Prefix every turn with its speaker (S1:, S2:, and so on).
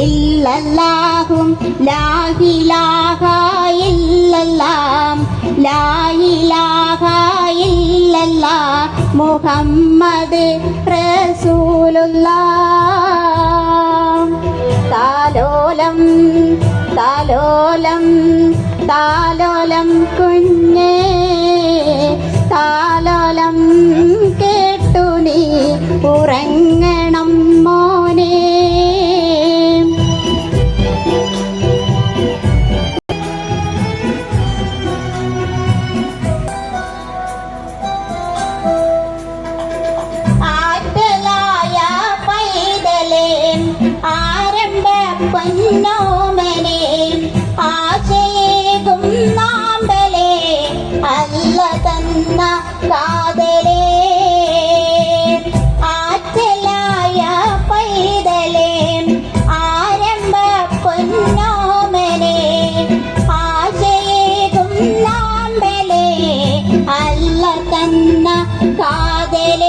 S1: ഇല്ലല്ലാഹും ലാഹിലാഹ ഇല്ലല്ലാം ലായിലാഹ ഇല്ലല്ലാ മുഹമ്മദ് റസൂലുള്ള താലോലം താലോലം താലോലം കുഞ്ഞേ. താലോലം കേട്ടു നീ ഉറങ്ങ காதலே